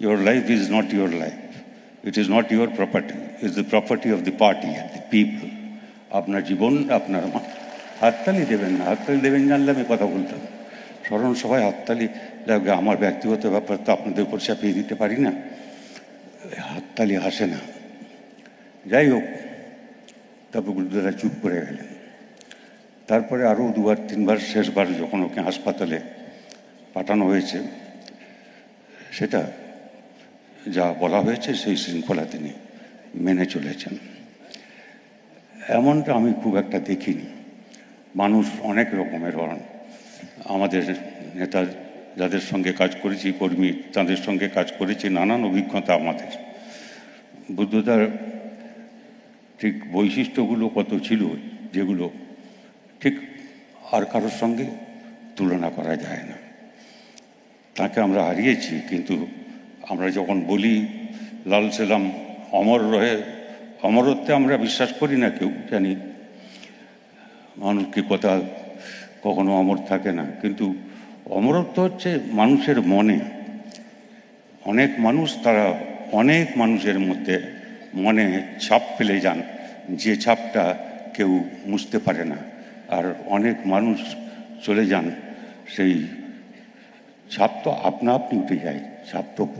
Your life is not your life. It is not your property. It's the property of the party and the people. আপনার জীবন, আপনার মা- হাততালি দেবেন না। হাততালি দেবেন জানলে আমি কথা বলতাম। স্মরণ সবাই হাততালি আমার ব্যক্তিগত ব্যাপার তো আপনাদের উপর চাপিয়ে দিতে পারি না। হাততালি হাসে না। যাই হোক তারপর গুরুদারা চুপ করে গেলেন। তারপরে আরও দুবার, তিনবার, শেষবার যখন ওকে হাসপাতালে পাঠানো হয়েছে, সেটা যা বলা হয়েছে সেই শৃঙ্খলা তিনি মেনে চলেছেন। এমনটা আমি খুব একটা দেখিনি। মানুষ অনেক রকমের হন। আমাদের নেতা যাদের সঙ্গে কাজ করেছি, কর্মী তাদের সঙ্গে কাজ করেছি, নানান অভিজ্ঞতা আমাদের। বুদ্ধদার ঠিক বৈশিষ্ট্যগুলো কত ছিল যেগুলো ঠিক আর কারোর সঙ্গে তুলনা করা যায় না। তাকে আমরা হারিয়েছি, কিন্তু আমরা যখন বলি, লাল সেলাম অমর রহে, অমরত্বে আমরা বিশ্বাস করি না কেউ, জানি। মানুষ কি কথা কখনো অমর থাকে না, কিন্তু অমরত্ব হচ্ছে মানুষের মনে। অনেক মানুষ তারা, অনেক মানুষের মধ্যে মনে ছাপ ফেলে যান, যে ছাপটা কেউ মুছতে পারে না। আর অনেক মানুষ চলে যান, সেই ছাপ তো আপনা আপনি উঠে যায়, ছাপ তো